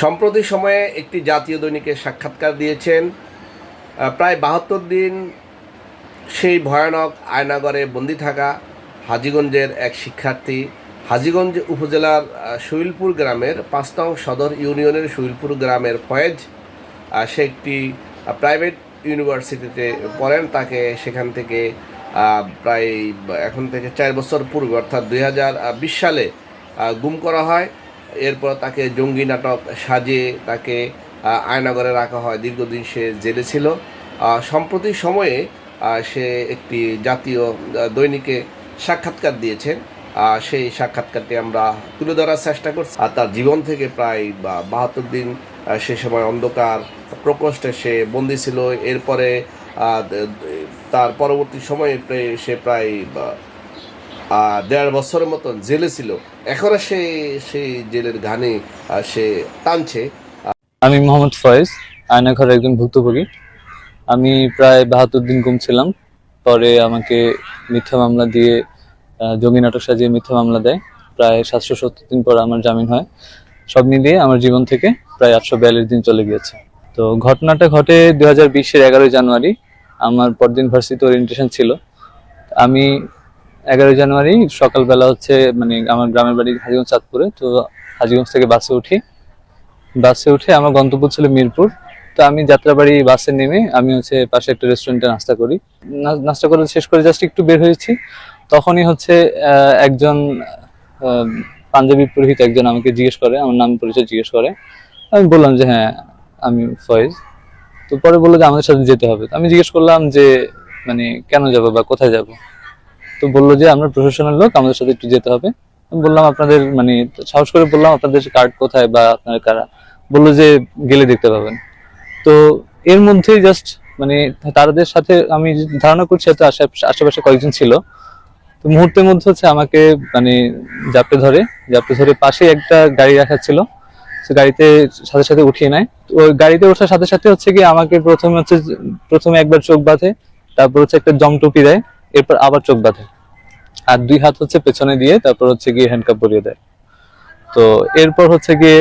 সম্প্রতি সময়ে একটি জাতীয় দৈনিকে সাক্ষাৎকার দিয়েছেন প্রায় বাহাত্তর দিন সেই ভয়ানক আয়নাগরে বন্দি থাকা হাজীগঞ্জের এক শিক্ষার্থী। হাজীগঞ্জ উপজেলার শৈলপুর গ্রামের পাঁচ নং সদর ইউনিয়নের শৈলপুর গ্রামের ফয়েজ সে একটি প্রাইভেট ইউনিভার্সিটিতে পড়েন। তাকে সেখান থেকে প্রায় এখন থেকে চার বছর পূর্বে, অর্থাৎ দু হাজার বিশ সালে গুম করা হয়। এরপর তাকে জঙ্গি নাটক সাজিয়ে তাকে আয়নাগরে রাখা হয়। দীর্ঘদিন সে জেলে ছিল। সম্প্রতি সময়ে সে একটি জাতীয় দৈনিকে সাক্ষাৎকার দিয়েছেন। সেই সাক্ষাৎকারটি আমরা তুলে ধরার চেষ্টা করছি। আর তার জীবন থেকে প্রায়, বা- বাহাত্তর দিন সে সময় অন্ধকার প্রকোষ্ঠে সে বন্দি ছিল। এরপরে তার পরবর্তী সময়ে সে প্রায় দেড় বছরের মতন জেলে ছিল। এখনও সে সেই জেলের আহ, সে টানছে। আমি মোহাম্মদ ফয়েজ আয়নাঘরের একজন ভুক্তভোগী। আমি প্রায় বাহাত্তর দিন গুম ছিলাম। পরে আমাকে মিথ্যা মামলা দিয়ে জঙ্গি নাটক সাজিয়ে মিথ্যা মামলা দেয়। প্রায় সাতশো সত্তর দিন পর আমার জামিন হয়। সব মিলিয়ে আমার জীবন থেকে প্রায় আটশো বিয়াল্লিশ দিন চলে গিয়েছে। তো ঘটনাটা ঘটে দু হাজার বিশের এগারোই জানুয়ারি। আমার পরদিন ভার্সিটি ওরিয়েন্টেশন ছিল। আমি এগারোই জানুয়ারি, সকালবেলা হচ্ছে মানে আমার গ্রামের বাড়ি হাজিগঞ্জ চাঁদপুরে, তো হাজিগঞ্জ থেকে বাসে উঠি। বাসে উঠে আমার গন্তব্য ছিল মিরপুর। তো আমি যাত্রাবাড়ি বাসে নেমে আমি হচ্ছে পাশে একটা রেস্টুরেন্টে নাস্তা করি। নাস্তা করে শেষ করে জাস্ট একটু বের হয়েছি। তখনই হচ্ছে একজন পাঞ্জাবি পুরোহিত একজন আমাকে জিজ্ঞেস করে, আমার নাম পরিচয় জিজ্ঞেস করে। আমি বললাম যে হ্যাঁ আমি ফয়েজ। তো পরে বলল যে, আমাদের সাথে যেতে হবে। আমি জিজ্ঞেস করলাম যে মানে কেন যাব বা কোথায় যাব? তো বলল যে, আমরা প্রফেশনাল লোক, আমাদের সাথে একটু যেতে হবে। বললাম, আপনাদের মানে সাহস করে বললাম, আপনাদের কার্ড কোথায় বা আপনারা কারা? বলল যে, গেলে দেখতে পাবেন। তো এর মধ্যেই জাস্ট মানে তাদের সাথে আমি ধারণা করছি হয়তো আশেপাশে কয়েকজন ছিল। তো মুহূর্তের মধ্যে হচ্ছে আমাকে মানে জাপটে ধরে জাপটে ধরে পাশে একটা গাড়ি রাখা ছিল। সে গাড়িতে সাথে সাথে উঠিয়ে নেয়। তো গাড়িতে ওঠার সাথে সাথে হচ্ছে কি, আমাকে প্রথমে হচ্ছে, প্রথমে একবার চোখ বাঁধে, তারপর হচ্ছে একটা জমটুপি দেয়। এরপর আবার চোখ বাঁধে। আর দুই হাত হচ্ছে পেছনে দিয়ে তারপর হচ্ছে গিয়ে হ্যান্ডকাপ পরিয়ে দেয়। তো এরপর হচ্ছে গিয়ে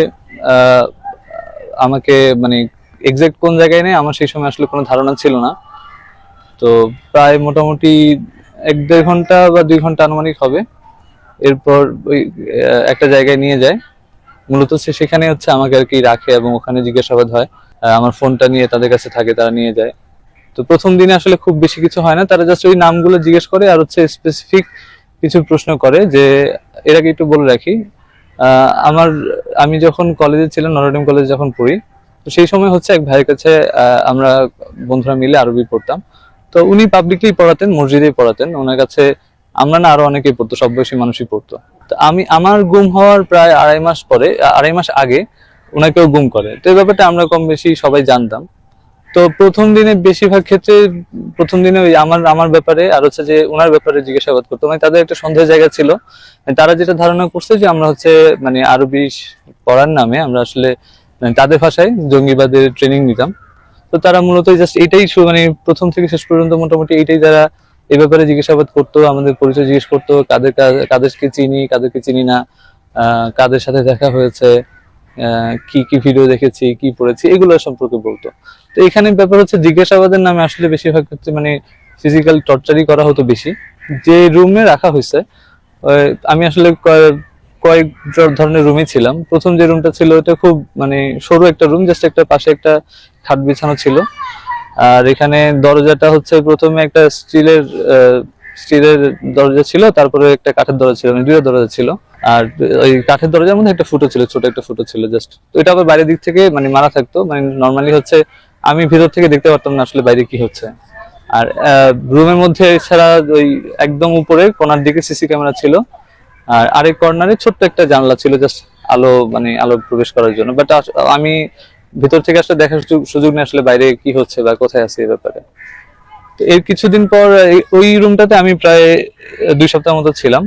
আমাকে মানে এক্সাক্ট কোন জায়গায় নেই, আমার সেই সময় আসলে কোনো ধারণা ছিল না। তো প্রায় মোটামুটি এক দেড় ঘণ্টা বা দুই ঘণ্টা আনুমানিক হবে। এরপর ওই একটা জায়গায় নিয়ে যায়। মূলত সে সেখানে হচ্ছে আমাকে আর কি রাখে এবং ওখানে জিজ্ঞাসাবাদ হয়। আমার ফোনটা নিয়ে তাদের কাছে থাকে, তারা নিয়ে যায়। তো প্রথম দিনে আসলে খুব বেশি কিছু হয় না। তারা জাস্ট ওই নামগুলো জিজ্ঞেস করে আর হচ্ছে স্পেসিফিক কিছু প্রশ্ন করে যে, এর আগে একটু বলে রাখি আমার, আমি যখন কলেজে ছিলাম নরডেম কলেজে যখন পড়ি, তো সেই সময় হচ্ছে এক ভাইয়ের কাছে আমরা বন্ধুরা মিলে আরবি পড়তাম। তো উনি পাবলিকলি পড়াতেন, মসজিদেই পড়াতেন। ওনার কাছে আমরা না আরও অনেকেই পড়তো, সব বয়সী মানুষই পড়তো। তো আমি, আমার গুম হওয়ার প্রায় আড়াই মাস পরে আড়াই মাস আগে ওনাকেও গুম করে। তো এই ব্যাপারটা আমরা কম বেশি সবাই জানতাম। তো প্রথম দিনে বেশিরভাগ ক্ষেত্রে, প্রথম দিনে ওই আমার আমার ব্যাপারে আর হচ্ছে যে ওনার ব্যাপারে জিজ্ঞাসাবাদ করতো। মানে তাদের একটা সন্দেহের জায়গা ছিল। মানে তারা যেটা ধারণা করছে যে আমরা হচ্ছে মানে আরবি পড়ার নামে আমরা আসলে মানে তাদের ভাষায় জঙ্গিবাদের ট্রেনিং নিতাম। তো তারা মূলত জাস্ট এটাই মানে প্রথম থেকে শেষ পর্যন্ত মোটামুটি এইটাই যারা এই ব্যাপারে জিজ্ঞাসাবাদ করতো, আমাদের পরিচয় জিজ্ঞেস করতো, কাদের, কাদেরকে চিনি কাদেরকে চিনি না কাদের সাথে দেখা হয়েছে। কি কি ভিডিও দেখেছি, কি পড়েছি, এগুলো সম্পর্কে বলতো। তো এখানে ব্যাপার হচ্ছে, জিজ্ঞাসাবাদের নামে আসলে বেশিরভাগ ক্ষেত্রে মানে ফিজিক্যাল টর্চারই করা হতো বেশি। যে রুমে রাখা হয়েছে আমি আসলে কয়েক ধরনের রুমে ছিলাম। প্রথম যে রুমটা ছিল, ওটা খুব মানে সরু একটা রুম জাস্ট একটা পাশে একটা খাট বিছানো ছিল। আর এখানে দরজাটা হচ্ছে প্রথমে একটা স্টিলের স্টিলের দরজা ছিল, তারপরে একটা কাঠের দরজা ছিল মানে দুটো দরজা ছিল। আর ওই কাঠের দরজার মধ্যে একটা ফুটো ছিল, ছোট একটা ফুটো ছিল জাস্ট এটা আবার বাইরের দিক থেকে মানে মারা থাকতো মানে নর্মালি হচ্ছে আমি ভিতর থেকে দেখতে পারতাম না আসলে বাইরে কি হচ্ছে। আর রুমের মধ্যে এছাড়া ওই একদম উপরে কোনার দিকে সিসি ক্যামেরা ছিল, আর আরেক কর্নারে ছোট্ট একটা জানলা ছিল জাস্ট আলো মানে আলো প্রবেশ করার জন্য। বাট আমি ভিতর থেকে আসলে দেখার সুযোগ- নেই আসলে বাইরে কি হচ্ছে বা কোথায় আছে এই ব্যাপারে। তো এর কিছুদিন পর ওই রুমটাতে আমি প্রায় দুই সপ্তাহ মতো ছিলাম।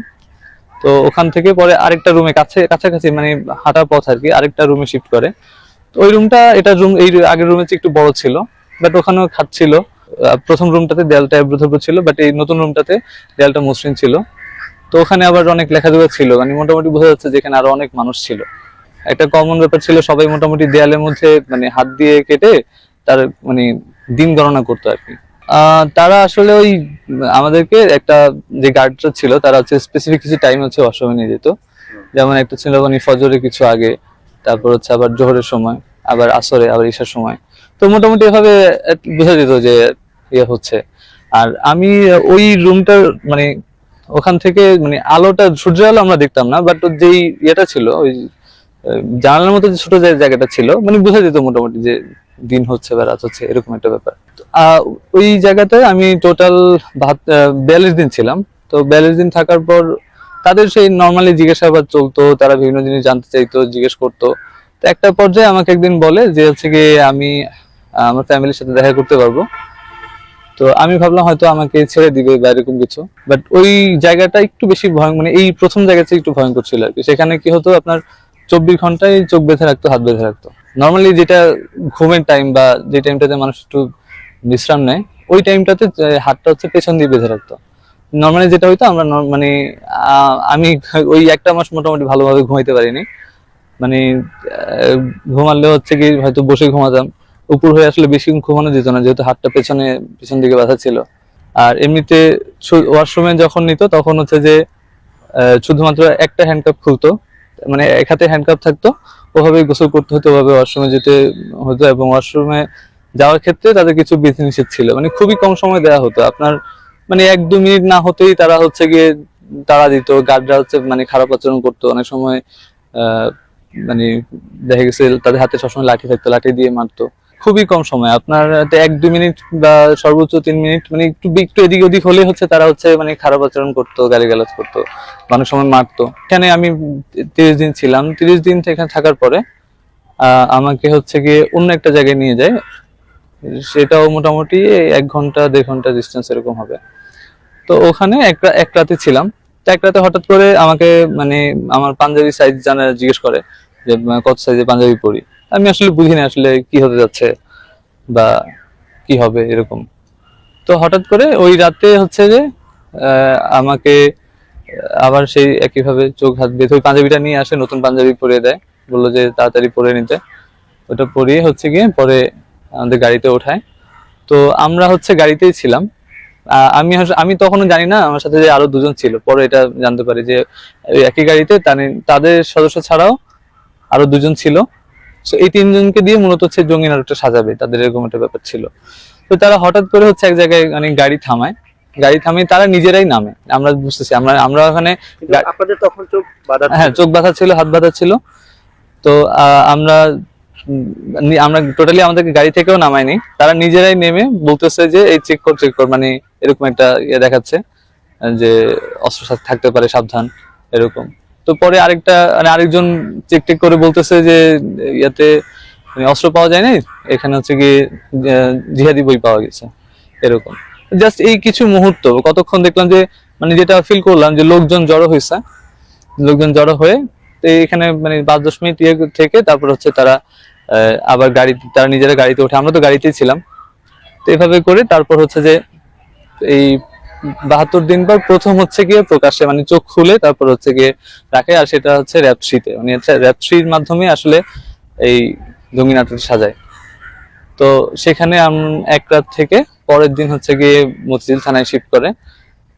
তো ওখান থেকে পরে আরেকটা রুমে কাছে, কাছাকাছি মানে হাঁটার পথ আর কি, আরেকটা রুমে শিফট করে। তো ওই রুমটা এটা রুম এই আগের রুমের চেয়ে একটু বড় ছিল বাট ওখানেও খাট ছিল। প্রথম রুমটাতে দেয়ালটা এবড়ো ছিল বাট এই নতুন রুমটাতে দেয়ালটা মসৃণ ছিল। তো ওখানে আবার অনেক লেখাজোখা ছিল মানে মোটামুটি বোঝা যাচ্ছে যেখানে আরও অনেক মানুষ ছিল। একটা কমন ব্যাপার ছিল, সবাই মোটামুটি দেয়ালের মধ্যে মানে হাত দিয়ে কেটে তার মানে দিন গণনা করতো আর কি। তারা আসলে ওই, আমাদেরকে একটা যে গার্ডরা ছিল, তারা হচ্ছে স্পেসিফিক কিছু টাইম হচ্ছে ওয়াশরুমে নিয়ে যেত। যেমন একটা ছিল মানে ফজরে কিছু আগে, তারপর হচ্ছে আবার জোহরের সময়, আবার আসরে, আবার ঈশার সময়। তো মোটামুটি এভাবে বোঝা যেত যে ইয়ে হচ্ছে। আর আমি ওই রুমটার মানে ওখান থেকে মানে আলোটা, সূর্যের আলো আমরা দেখতাম না বাট যেই ইয়েটা ছিল, ওই জানালার মতো যে ছোট জায়গাটা ছিল মানে বোঝা যেত মোটামুটি যে দিন হচ্ছে বা রাত হচ্ছে, এরকম একটা ব্যাপার। ওই জায়গাটায় আমি টোটাল বিয়াল্লিশ দিন ছিলাম। তো বিয়াল্লিশ দিন থাকার পর তাদের সেই নর্মালি জিজ্ঞাসাবাদ চলতো, তারা বিভিন্ন জিনিস জানতে চাইতো, জিজ্ঞেস করতো। তো একটা পর্যায়ে আমাকে একদিন বলে যে হচ্ছে কি আমি আমার ফ্যামিলির সাথে দেখা করতে পারব। তো আমি ভাবলাম হয়তো আমাকে ছেড়ে দিবে বা এরকম কিছু। বাট ওই জায়গাটা একটু বেশি ভয়ঙ্কর মানে এই প্রথম জায়গাতে একটু ভয়ঙ্কর ছিল আর কি। সেখানে কি হতো, আপনার চব্বিশ ঘন্টায় চোখ বেঁধে রাখতো, হাত বেঁধে রাখতো। নর্মালি যেটা ঘুমের টাইম বা যে টাইমটাতে মানুষ একটু বিশ্রাম নেয়, ওই টাইমটাতে হাতটা হচ্ছে পেছন দিয়ে বেঁধে রাখতো। নর্মালি যেটা হইতো, আমরা মানে আমি ওই একটা মাস মোটামুটি ভালোভাবে ঘুমাইতে পারিনি। মানে ঘুমালে হচ্ছে কি, হয়তো বসে ঘুমাতাম। উপর হয়ে আসলে বেশি ঘুমানো যেত না, যেহেতু হাতটা পেছনে, পেছন দিকে বাঁধা ছিল। আর এমনিতে ওয়াশরুমে যখন নিত, তখন হচ্ছে যে শুধুমাত্র একটা হ্যান্ডকাপ খুলতো। মানে এক হাতে হ্যান্ডকাপ থাকতো ওভাবেই গোসল করতে হতো, ওভাবে ওয়াশরুমে যেতে হতো এবং ওয়াশরুমে যাওয়ার ক্ষেত্রে তাদের কিছু বিধিনিষেধ ছিল। মানে খুবই কম সময় দেয়া হতো। আপনার মানে এক দু মিনিট না হতেই তারা হচ্ছে গিয়ে তারা দিত, গার্ডরা হচ্ছে মানে খারাপ আচরণ করতো। অনেক সময় মানে দেখা গেছে তাদের হাতে সবসময় লাঠি থাকতো, লাঠি দিয়ে মারতো। খুবই কম সময়। আপনার এক দু মিনিট বা সর্বোচ্চ তিন মিনিট মানে একটু একটু এদিক ওদিক হলে হচ্ছে তারা হচ্ছে মানে খারাপ আচরণ করতো, গালিগালাজ করতো অনেক সময় মারতো। এখানে আমি তিরিশ দিন ছিলাম। তিরিশ দিন এখানে থাকার পরে আমাকে হচ্ছে গিয়ে অন্য একটা জায়গায় নিয়ে যায়। সেটাও মোটামুটি এক ঘণ্টা, দেড় ঘণ্টা ডিস্টেন্স এরকম হবে। তো ওখানে এক এক রাতে ছিলাম। তো এক রাতে হঠাৎ করে আমাকে মানে আমার পাঞ্জাবি সাইজ জানা জিজ্ঞেস করে যে কত সাইজে পাঞ্জাবি পরি? আমি আসলে বুঝি না আসলে কি হতে যাচ্ছে বা কি হবে এরকম। তো হঠাৎ করে ওই রাতে হচ্ছে যে আমাকে আবার সেই একইভাবে চোখ হাত বেঁধে ওই পাঞ্জাবিটা নিয়ে আসে, নতুন পাঞ্জাবি পরিয়ে দেয়। বলল যে তাড়াতাড়ি পরে নিতে। ওটা পরিয়ে হচ্ছে গিয়ে পরে আমাদের গাড়িতে ওঠায়। তো আমরা হচ্ছে গাড়িতেই ছিলাম। আমি আমি তখনও জানি না, আমার সাথে যে আরও দুজন ছিল। পরে এটা জানতে পারি যে একই গাড়িতে তাদের সদস্য ছাড়াও আরও দুজন ছিল। তো এই তিনজনকে দিয়ে মূলত হচ্ছে জঙ্গি নাটকটা সাজাবে তাদের এরকম একটা ব্যাপার ছিল। তো তারা হঠাৎ করে হচ্ছে এক জায়গায় মানে গাড়ি থামায়। গাড়ি থামিয়ে তারা নিজেরাই নামে। আমরা বুঝতেছি আমরা আমরা ওখানে আপনাদের তখন চোখ বাধা হ্যাঁ চোখ বাঁধা ছিল হাত বাঁধা ছিল। তো আহ, আমরা আমরা টোটালি আমাদেরকে গাড়ি থেকেও নামায়নি। তারা নিজেরাই নেমে বলতেছে যে এই চেক কর চেক কর। মানে এরকম একটা ইয়ে দেখাচ্ছে যে অস্ত্র থাকতে পারে সাবধান এরকম। তো পরে আরেকটা মানে আরেকজন চেক টেক করে বলতেছে যে, ইয়াতে মানে অস্ত্র পাওয়া যায় না এখানে হচ্ছে কি জিহাদি বই পাওয়া গেছে, এরকম। জাস্ট এই কিছু মুহূর্ত, কতক্ষণ দেখলাম যে মানে যেটা ফিল করলাম যে লোকজন জড়ো হয়েছে লোকজন জড়ো হয়ে, তো এখানে মানে পাঁচ, দশ মিনিট ইয়ে থেকে তারপর হচ্ছে তারা আবার গাড়ি, তারা নিজেরা গাড়িতে ওঠে, আমরা তো গাড়িতেই ছিলাম। তো এভাবে করে তারপর হচ্ছে যে, এই বাহাত্তর দিন পর প্রথম হচ্ছে গিয়ে প্রকাশ্যে মানে চোখ খুলে তারপর হচ্ছে গিয়ে রাখে আর সেটা হচ্ছে র্যাপশ্রীতে মানে হচ্ছে র্যাপশ্রীর মাধ্যমে আসলে এই জঙ্গি নাটক সাজায়। তো সেখানে এক রাত থেকে পরের দিন হচ্ছে গিয়ে মতিঝিল থানায় শিফট করে।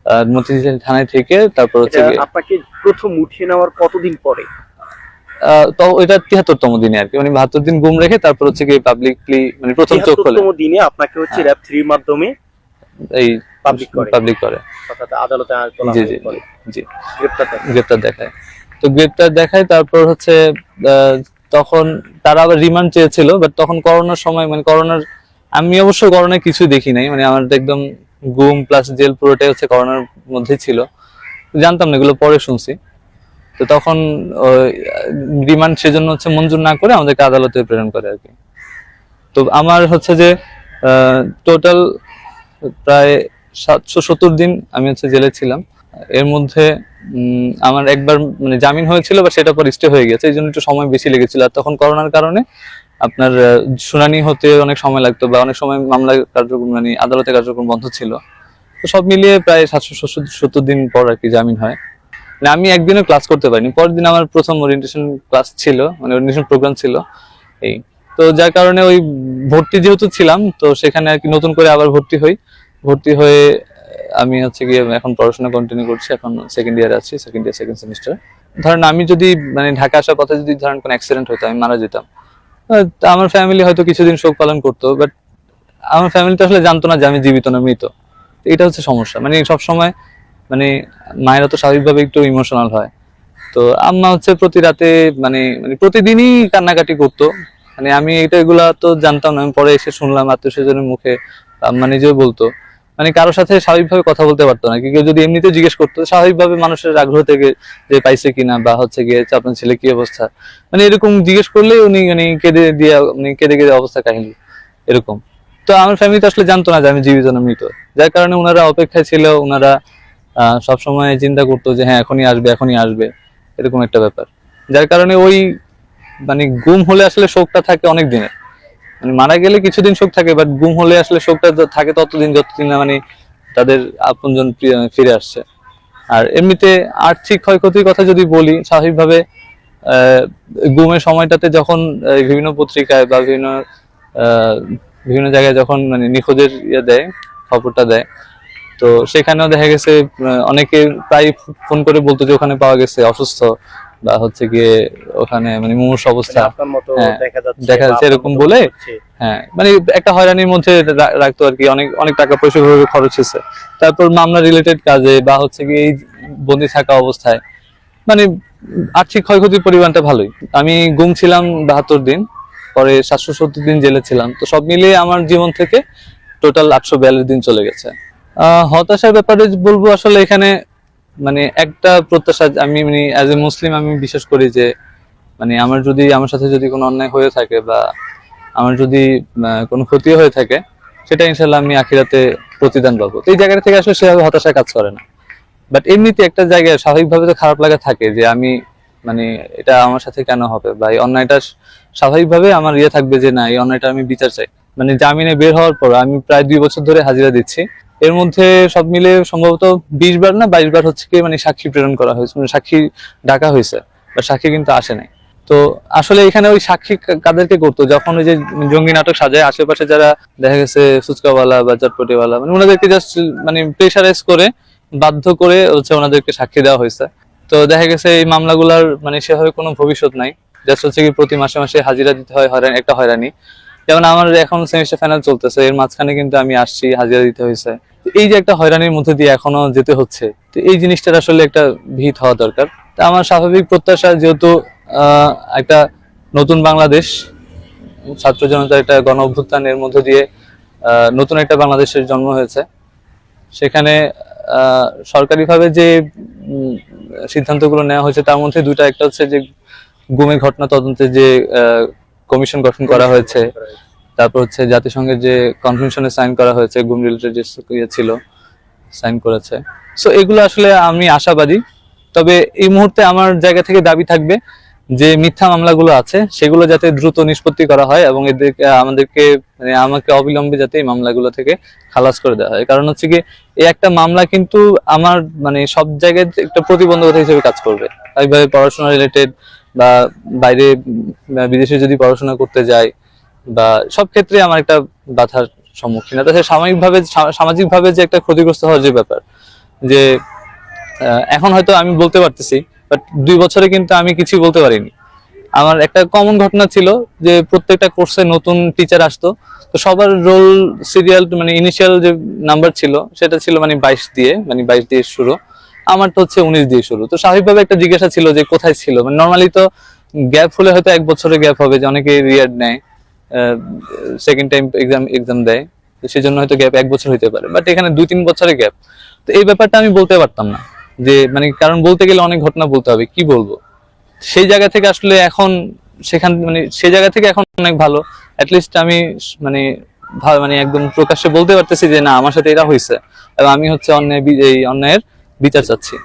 আর মতিঝিল থানায় থেকে তারপর হচ্ছে আপনাকে প্রথম উঠিয়ে নেওয়ার কতদিন পরে? তো এটা তিয়াত্তরতম দিনে আর কি। মানে বাহাত্তর দিন গুম রেখে তারপর হচ্ছে গিয়ে পাবলিকলি মানে প্রথম চোখ খোলে। দিনে আপনাকে হচ্ছে। র্যাব থ্রির মাধ্যমে এই পাবলিক করে। পাবলিক করে। অর্থাৎ আদালতে জি জি জি। গ্রেপ্তার গ্রেপ্তার দেখায়। তো গ্রেপ্তার দেখায় তারপর হচ্ছে তখন তারা আবার রিমান্ড চেয়েছিল বাট তখন করোনার সময় মানে করোনার আমি অবশ্য করোনায় কিছু দেখি নাই মানে আমার একদম গুম প্লাস জেল পুরোটাই হচ্ছে করোনার মধ্যে ছিল। জানতাম না এগুলো পরে শুনছি। তো তখন রিমান্ড সেজন্য হচ্ছে মঞ্জুর না করে আমাদেরকে আদালতে প্রেরণ করে আর কি। তো আমার হচ্ছে যে টোটাল প্রায় সাতশো সত্তর দিন আমি হচ্ছে জেলে ছিলাম। এর মধ্যে আমার একবার মানে জামিন হয়েছিল বা সেটা পর স্টে হয়ে গেছে, এই জন্য একটু সময় বেশি লেগেছিল। আর তখন করোনার কারণে আপনার শুনানি হতে অনেক সময় লাগতো বা অনেক সময় মামলা কার্যক্রম মানে আদালতে কার্যক্রম বন্ধ ছিল। তো সব মিলিয়ে প্রায় সাতশো সত্তর দিন পর আর কি জামিন হয়। মানে আমি একদিনও ক্লাস করতে পারিনি। পরের দিন আমার প্রথম ওরিয়েন্টেশন ক্লাস ছিল মানে ওরিয়েন্টেশন প্রোগ্রাম ছিল এই। তো যার কারণে ওই ভর্তি যেহেতু ছিলাম, তো সেখানে আর কি নতুন করে আবার ভর্তি হই। ভর্তি হয়ে, আমি হচ্ছে গিয়ে এখন পড়াশোনা কন্টিনিউ করছি, এখন সেকেন্ড ইয়ারে আছি সেকেন্ড ইয়ার সেকেন্ড সেমিস্টার ধরেন আমি যদি মানে ঢাকা আসার কথা যদি ধরেন কোনো অ্যাক্সিডেন্ট হতো, আমি মারা যেতাম। আমার ফ্যামিলি হয়তো কিছুদিন শোক পালন করতো বাট আমার ফ্যামিলি তো আসলে জানতো না যে আমি জীবিত না মৃত। এটা হচ্ছে সমস্যা। মানে সব সময় মানে মায়েরা তো স্বাভাবিকভাবে একটু ইমোশনাল হয়। তো আম্মা হচ্ছে প্রতি রাতে মানে মানে প্রতিদিনই কান্নাকাটি করতো। মানে আমি এটা এগুলা তো জানতাম না, আমি পরে এসে শুনলাম আত্মীয় স্বজনের মুখে, আম্মা নিজেও বলতো। মানে কারোর সাথে স্বাভাবিকভাবে কথা বলতে পারতো না। কেউ যদি এমনিতে জিজ্ঞেস করতো, স্বাভাবিকভাবে মানুষের আগ্রহ থেকে যে পাইছে কিনা বা হচ্ছে গিয়ে আপনার ছেলে কি অবস্থা। মানে এরকম জিজ্ঞেস করলেই উনি মানে কেঁদে দিয়ে মানে কেঁদে কেঁদে অবস্থা কাহিনী, এরকম। তো আমার ফ্যামিলি তো আসলে জানতো না যে আমি জীবিত না মৃত। যার কারণে ওনারা অপেক্ষায় ছিল ওনারা সবসময় চিন্তা করতো যে হ্যাঁ এখনই আসবে এখনই আসবে, এরকম একটা ব্যাপার। যার কারণে ওই মানে গুম হলে আসলে শোকটা থাকে অনেক দিনের। মানে মারা গেলে কিছুদিন শোক থাকে বাট গুম হলে আসলে শোকটা থাকে ততদিন, যতদিন না মানে তাদের আপনজন ফিরে আসছে। আর এমনিতে আর্থিক ক্ষয়ক্ষতির কথা যদি বলি, স্বাভাবিকভাবে গুমের সময়টাতে যখন বিভিন্ন পত্রিকায় বা বিভিন্ন বিভিন্ন জায়গায় যখন মানে নিখোঁজের ইয়ে দেয়, খবরটা দেয়, তো সেখানেও দেখা গেছে অনেকে প্রায় ফোন করে বলতো যে ওখানে পাওয়া গেছে অসুস্থ। বা হচ্ছে গিয়ে ওখানে মানে মুমূর্ষ অবস্থা। মানে হ্যাঁ, দেখা যাচ্ছে এরকম বলে হ্যাঁ মানে একটা হয়রানির মধ্যে রাখতো আর কি অনেক অনেক টাকা পয়সা ভাবে খরচ হয়েছে। তারপর মামলা রিলেটেড কাজে বা হচ্ছে কি এই বন্দি থাকা অবস্থায় মানে আর্থিক ক্ষয়ক্ষতির পরিমাণটা ভালোই। আমি গুম ছিলাম বাহাত্তর দিন পরে সাতশো সত্তর দিন জেলে ছিলাম। তো সব মিলিয়ে আমার জীবন থেকে টোটাল আটশো বিয়াল্লিশ দিন চলে গেছে। আহ, হতাশার ব্যাপারে বলব আসলে এখানে মানে একটা প্রত্যাশা আমি মানে অ্যাজ এ মুসলিম আমি বিশ্বাস করি যে মানে আমার যদি, আমার সাথে যদি কোনো অন্যায় হয়ে থাকে বা আমার যদি কোনো ক্ষতি হয়ে থাকে, সেটা ইনশাল্লাহ আমি আখিরাতে প্রতিদান পাবো। তো এই জায়গাটা থেকে আসলে সেভাবে হতাশা কাজ করে না। বাট এমনিতে একটা জায়গায় স্বাভাবিকভাবে তো খারাপ লাগা থাকে যে আমি মানে এটা আমার সাথে কেন হবে? বা এই অন্যায়টা স্বাভাবিকভাবে আমার ইয়ে থাকবে যে না, এই অন্যায়টা আমি বিচার চাই। মানে জামিনে বের হওয়ার পর আমি প্রায় দুই বছর ধরে হাজিরা দিচ্ছি। এর মধ্যে সব মিলে সম্ভবত বিশ বার না বাইশ বার হচ্ছে কি মানে সাক্ষী প্রেরণ করা হয়েছে মানে সাক্ষী ডাকা হয়েছে, বা সাক্ষী কিন্তু আসে নাই। তো আসলে এখানে ওই সাক্ষী কাদেরকে করতো? যখন ওই যে জঙ্গি নাটক সাজায়, আশেপাশে যারা দেখা গেছে ফুচকাওয়ালা বা চটপটিওয়ালা মানে ওনাদেরকে জাস্ট মানে প্রেশারাইজ করে, বাধ্য করে হচ্ছে ওনাদেরকে সাক্ষী দেওয়া হয়েছে। তো দেখা গেছে এই মামলাগুলার মানে সেভাবে কোনো ভবিষ্যৎ নাই। জাস্ট হচ্ছে কি প্রতি মাসে মাসে হাজিরা দিতে হয়, হয়রানি একটা হয়রানি। যেমন আমার এখন সেমিস্টার ফাইনাল চলতেছে, এর মাঝখানে কিন্তু আমি আসছি, হাজিরা দিতে হয়েছে। এই যে একটা হয়রানির মধ্যে দিয়ে এখনও যেতে হচ্ছে, তো এই জিনিসটার আসলে একটা ভিত হওয়া দরকার। তা আমার স্বাভাবিক প্রত্যাশা যেহেতু একটা নতুন বাংলাদেশ, ছাত্র জনতার একটা গণ অভ্যুত্থানের মধ্য দিয়ে নতুন একটা বাংলাদেশের জন্ম হয়েছে। সেখানে সরকারিভাবে যে সিদ্ধান্তগুলো নেওয়া হয়েছে, তার মধ্যে দুটা একটা হচ্ছে যে গুমের ঘটনা তদন্তে যে কমিশন গঠন করা হয়েছে তারপর হচ্ছে জাতিসংঘের যে কনভেনশনে সাইন করা হয়েছে, গুম রিলেটেড যে ইয়ে ছিল সাইন করেছে। সো এগুলো আসলে আমি আশাবাদী। তবে এই মুহূর্তে আমার জায়গা থেকে দাবি থাকবে যে মিথ্যা মামলাগুলো আছে, সেগুলো যাতে দ্রুত নিষ্পত্তি করা হয় এবং এদেরকে আমাদেরকে মানে আমাকে অবিলম্বে যাতে এই মামলাগুলো থেকে খালাস করে দেওয়া হয়। কারণ হচ্ছে কি, এই একটা মামলা কিন্তু আমার মানে সব জায়গায় একটা প্রতিবন্ধকতা হিসেবে কাজ করবে। এইভাবে পড়াশোনা রিলেটেড বা বাইরে বিদেশে যদি পড়াশোনা করতে যাই বা সব ক্ষেত্রে আমার একটা বাধার সম্মুখীন। তাছাড়া সামাজিক ভাবে যে একটা ক্ষতিগ্রস্ত হওয়ার যে ব্যাপার, যে এখন হয়তো আমি বলতে পারতেছি বাট দুই বছরে কিন্তু আমি কিছু বলতে পারিনি। আমার একটা কমন ঘটনা ছিল যে প্রত্যেকটা কোর্সে নতুন টিচার আসতো, তো সবার রোল সিরিয়াল মানে ইনিশিয়াল যে নাম্বার ছিল, সেটা ছিল মানে বাইশ দিয়ে মানে বাইশ দিয়ে শুরু। আমার তো হচ্ছে উনিশ দিয়ে শুরু। তো স্বাভাবিকভাবে একটা জিজ্ঞাসা ছিল যে কোথায় ছিল? মানে নর্মালি তো গ্যাপ হলে হয়তো এক বছরে গ্যাপ হবে, যে অনেকে রিয়াড নেয়। সেকেন্ড টাইম এক্সাম এক্সাম দেয়। তো সেজন্য হয়তো গ্যাপ এক বছর হইতে পারে। বাট এখানে দুই তিন বছরের গ্যাপ তো এই ব্যাপারটা আমি বলতে পারতাম না। যে মানে কারণ বলতে গেলে অনেক ঘটনা বলতে হবে। কি বলব? সেই জায়গা থেকে আসলে এখন সেখান মানে সেই জায়গা থেকে এখন অনেক ভালো। অ্যাটলিস্ট আমি মানে মানে একদম প্রকাশ্যে বলতে পারতেছি যে, না, আমার সাথে এটা হয়েছে এবং আমি হচ্ছে অন্যায় এই অন্যায়ের বিচার চাচ্ছি।